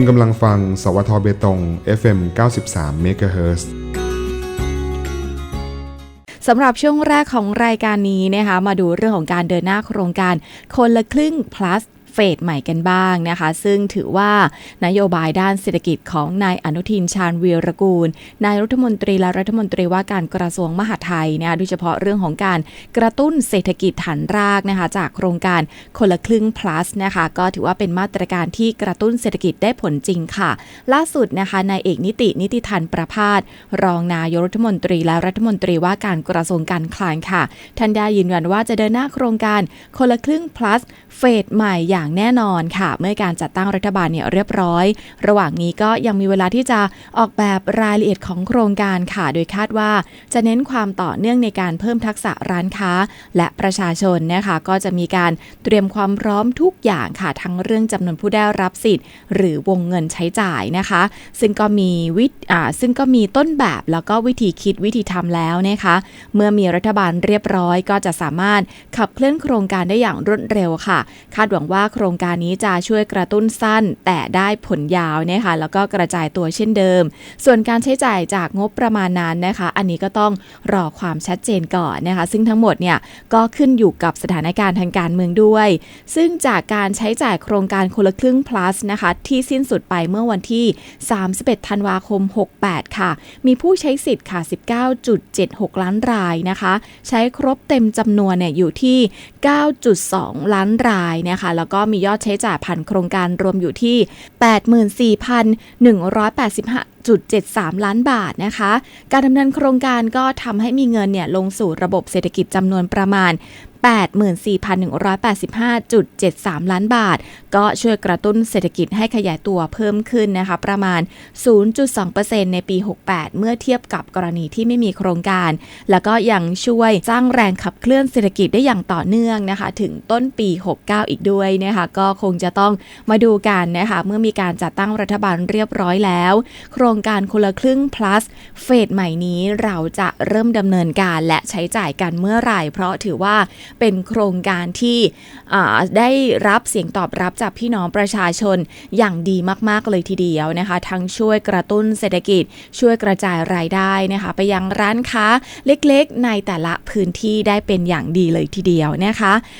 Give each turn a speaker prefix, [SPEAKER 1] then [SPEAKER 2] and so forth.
[SPEAKER 1] คุณกำลังฟัง สวทเบตง FM 93 MHz
[SPEAKER 2] สำหรับช่วงแรกของรายการนี้นะคะ มาดูเรื่องของการเดินหน้าโครงการคนละครึ่ง plus ฟสใหม่กันบ้างนะคะ ซึ่งถือว่านโยบายด้านเศรษฐกิจของนายอนุทินชาญวีรกูล นายรัฐมนตรีและรัฐมนตรีว่าการกระทรวงมหาดไทยนะคะโดยเฉพาะเรื่องของการกระตุ้นเศรษฐกิจฐานรากนะคะจากโครงการคนละครึ่ง plus นะคะก็ถือว่าเป็นมาตรการที่กระตุ้นเศรษฐกิจได้ผลจริงค่ะ ล่าสุดนะคะนายเอกนิตินิติทันประพาสรองนายรัฐมนตรีและรัฐมนตรีว่าการกระทรวงการคลังค่ะท่านได้ยืนยันว่าจะเดินหน้าโครงการคนละครึ่ง plus เฟสใหม่อย่างแน่นอนค่ะ เมื่อการจัดตั้งรัฐบาลเนี่ยเรียบร้อย ระหว่างนี้ก็ยังมีเวลาที่จะออกแบบรายละเอียดของโครงการค่ะ โดยคาดว่าจะเน้นความต่อเนื่องในการเพิ่มทักษะร้านค้า และประชาชนนะคะก็จะมีการเตรียมความพร้อมทุกอย่างค่ะทั้งเรื่องจำนวนผู้ได้รับสิทธิ์ หรือวงเงินใช้จ่ายนะคะ ซึ่งก็มีวิอ่าซึ่งก็มีต้นแบบแล้วก็วิธีคิดวิธีทำแล้วนะคะ เมื่อมีรัฐบาลเรียบร้อยก็จะสามารถขับเคลื่อนโครงการได้อย่างรวดเร็วค่ะ คาดหวังว่าโครงการนี้จะช่วยกระตุ้นสั้น แต่ได้ผลยาวนะคะแล้วก็กระจายตัวเช่นเดิม ส่วนการใช้จ่ายจากงบประมาณนั้นนะคะ อันนี้ก็ต้องรอความชัดเจนก่อนนะคะ ซึ่งทั้งหมดเนี่ยก็ขึ้นอยู่กับสถานการณ์ทางการเมืองด้วย ซึ่งจากการใช้จ่ายโครงการคนละครึ่ง plus นะคะที่สิ้นสุดไปเมื่อวันที่ 31 ธันวาคม 68 ค่ะ มีผู้ใช้สิทธิ์ค่ะ 19.76 ล้านรายนะคะ ใช้ครบเต็มจำนวนเนี่ยอยู่ที่ 9.2 ล้านรายนะคะ แล้วก็็มียอดใช้จ่ายผ่านโครงการรวมอยู่ที่ 84,185 1.73 ล้านบาทนะคะ การดำเนินโครงการก็ทำให้มีเงินเนี่ยลงสู่ระบบเศรษฐกิจจำนวนประมาณ 84,185.73 ล้านบาท ก็ช่วยกระตุ้นเศรษฐกิจให้ขยายตัวเพิ่มขึ้นนะคะ ประมาณ 0.2%ในปี 68 เมื่อเทียบกับกรณีที่ไม่มีโครงการ แล้วก็ยังช่วยสร้างแรงขับเคลื่อนเศรษฐกิจได้อย่างต่อเนื่องนะคะ ถึงต้นปี 69 อีกด้วยนะคะ ก็คงจะต้องมาดูกันนะคะ เมื่อมีการจัดตั้งรัฐบาลเรียบร้อยแล้ว โครรงการคนละครึ่ง plus เฟสใหม่นี้เราจะเริ่มดำเนินการและใช้จ่ายกันเมื่อไหร่ เพราะถือว่าเป็นโครงการที่ได้รับเสียงตอบรับจากพี่น้องประชาชนอย่างดีมาก ๆ เลยทีเดียวนะคะ ทั้งช่วยกระตุ้นเศรษฐกิจ ช่วยกระจายรายได้นะคะ ไปยังร้านค้าเล็กๆ ในแต่ละพื้นที่ได้เป็นอย่างดีเลยทีเดียวนะคะ